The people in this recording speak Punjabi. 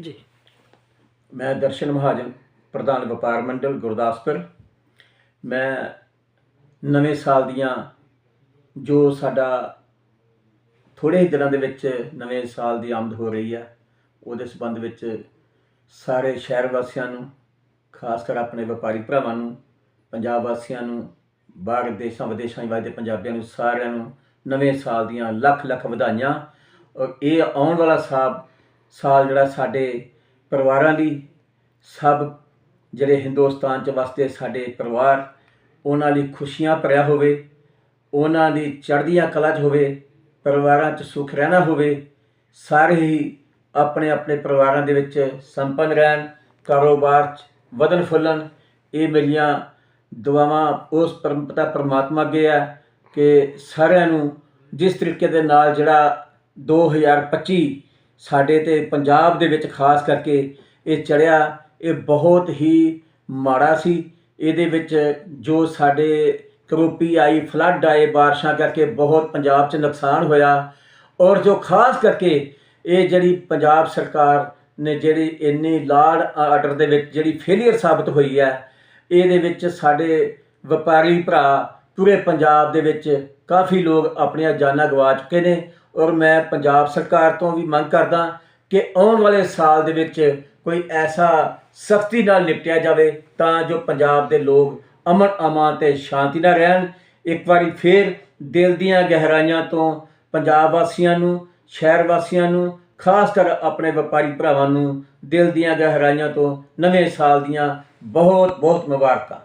ਜੀ। ਮੈਂ ਦਰਸ਼ਨ ਮਹਾਜਨ, ਪ੍ਰਧਾਨ ਵਪਾਰ ਮੰਡਲ, ਗੁਰਦਾਸਪੁਰ। ਮੈਂ ਨਵੇਂ ਸਾਲ ਦੀਆਂ ਜੋ ਸਾਡਾ ਥੋੜੇ ਹੀ ਦਿਨਾਂ ਦੇ ਵਿੱਚ ਨਵੇਂ ਸਾਲ ਦੀ ਆਮਦ ਹੋ ਰਹੀ ਹੈ, ਉਹਦੇ ਸੰਬੰਧ ਵਿੱਚ ਸਾਰੇ ਸ਼ਹਿਰ ਵਾਸੀਆਂ ਨੂੰ, ਖਾਸ ਕਰ ਆਪਣੇ ਵਪਾਰੀ ਭਰਾਵਾਂ ਨੂੰ, ਪੰਜਾਬ ਵਾਸੀਆਂ ਨੂੰ, ਬਾਹਰ ਦੇਸ਼ਾਂ ਵਿਦੇਸ਼ਾਂ ਵਿੱਚ ਵਸਦੇ ਪੰਜਾਬੀਆਂ ਨੂੰ, ਸਾਰਿਆਂ ਨੂੰ ਨਵੇਂ ਸਾਲ ਦੀਆਂ ਲੱਖ ਲੱਖ ਵਧਾਈਆਂ। ਔਰ ਇਹ ਆਉਣ ਵਾਲਾ ਸਾਲ ਸਾਲ ਜਿਹੜਾ ਸਾਡੇ ਪਰਿਵਾਰਾਂ ਲਈ, ਸਭ ਜਿਹੜੇ ਹਿੰਦੁਸਤਾਨ 'ਚ ਵਸਦੇ ਸਾਡੇ ਪਰਿਵਾਰ, ਉਹਨਾਂ ਲਈ ਖੁਸ਼ੀਆਂ ਭਰਿਆ ਹੋਵੇ, ਉਹਨਾਂ ਦੀ ਚੜ੍ਹਦੀਆਂ ਕਲਾ 'ਚ ਹੋਵੇ, ਪਰਿਵਾਰਾਂ 'ਚ ਸੁਖ ਰਹਿਣਾ ਹੋਵੇ, ਸਾਰੇ ਹੀ ਆਪਣੇ ਆਪਣੇ ਪਰਿਵਾਰਾਂ ਦੇ ਵਿੱਚ ਸੰਪੰਨ ਰਹਿਣ, ਕਾਰੋਬਾਰ 'ਚ ਵਧਨ ਫੁੱਲਣ, ਇਹ ਮੇਰੀਆਂ ਦੁਆਵਾਂ ਉਸ ਪਰਮ ਪਿਤਾ ਪਰਮਾਤਮਾ ਅੱਗੇ ਆ ਕਿ ਸਾਰਿਆਂ ਨੂੰ ਜਿਸ ਤਰੀਕੇ ਦੇ ਨਾਲ ਜਿਹੜਾ 2025 ਸਾਡੇ ਤੇ ਪੰਜਾਬ ਦੇ ਵਿੱਚ ਖਾਸ ਕਰਕੇ ਇਹ ਚੜਿਆ, ਇਹ ਬਹੁਤ ਹੀ ਮਾੜਾ ਸੀ। ਇਹਦੇ ਵਿੱਚ ਜੋ ਸਾਡੇ ਕਰੋਪੀ ਆਈ, ਫਲੱਡ ਆਏ, ਬਾਰਿਸ਼ਾਂ ਕਰਕੇ ਬਹੁਤ ਪੰਜਾਬ 'ਚ ਨੁਕਸਾਨ ਹੋਇਆ ਔਰ ਜੋ ਖਾਸ ਕਰਕੇ ਇਹ ਜਿਹੜੀ ਪੰਜਾਬ ਸਰਕਾਰ ਨੇ ਜਿਹੜੀ ਇੰਨੀ ਲਾੜ ਆਰਡਰ ਦੇ ਵਿੱਚ ਜਿਹੜੀ ਫੇਲਿਅਰ ਸਾਬਤ ਹੋਈ ਹੈ, ਇਹਦੇ ਵਿੱਚ ਸਾਡੇ ਵਪਾਰੀ ਭਰਾ ਪੂਰੇ ਪੰਜਾਬ ਦੇ ਵਿੱਚ ਕਾਫੀ ਲੋਕ ਆਪਣੀਆਂ ਜਾਨਾਂ ਗਵਾ ਚੁੱਕੇ ਨੇ ਔਰ ਮੈਂ ਪੰਜਾਬ ਸਰਕਾਰ ਤੋਂ ਵੀ ਮੰਗ ਕਰਦਾ ਕਿ ਆਉਣ ਵਾਲੇ ਸਾਲ ਦੇ ਵਿੱਚ ਕੋਈ ਐਸਾ ਸਖਤੀ ਨਾਲ ਨਿਪਟਿਆ ਜਾਵੇ ਤਾਂ ਜੋ ਪੰਜਾਬ ਦੇ ਲੋਕ ਅਮਨ ਅਮਾਨ ਤੇ ਸ਼ਾਂਤੀ ਨਾਲ ਰਹਿਣ। ਇੱਕ ਵਾਰੀ ਫੇਰ ਦਿਲ ਦੀਆਂ ਗਹਿਰਾਈਆਂ ਤੋਂ ਪੰਜਾਬ ਵਾਸੀਆਂ ਨੂੰ, ਸ਼ਹਿਰ ਵਾਸੀਆਂ ਨੂੰ, ਖਾਸ ਕਰ ਆਪਣੇ ਵਪਾਰੀ ਭਰਾਵਾਂ ਨੂੰ ਦਿਲ ਦੀਆਂ ਗਹਿਰਾਈਆਂ ਤੋਂ ਨਵੇਂ ਸਾਲ ਦੀਆਂ ਬਹੁਤ ਬਹੁਤ ਮੁਬਾਰਕਾਂ।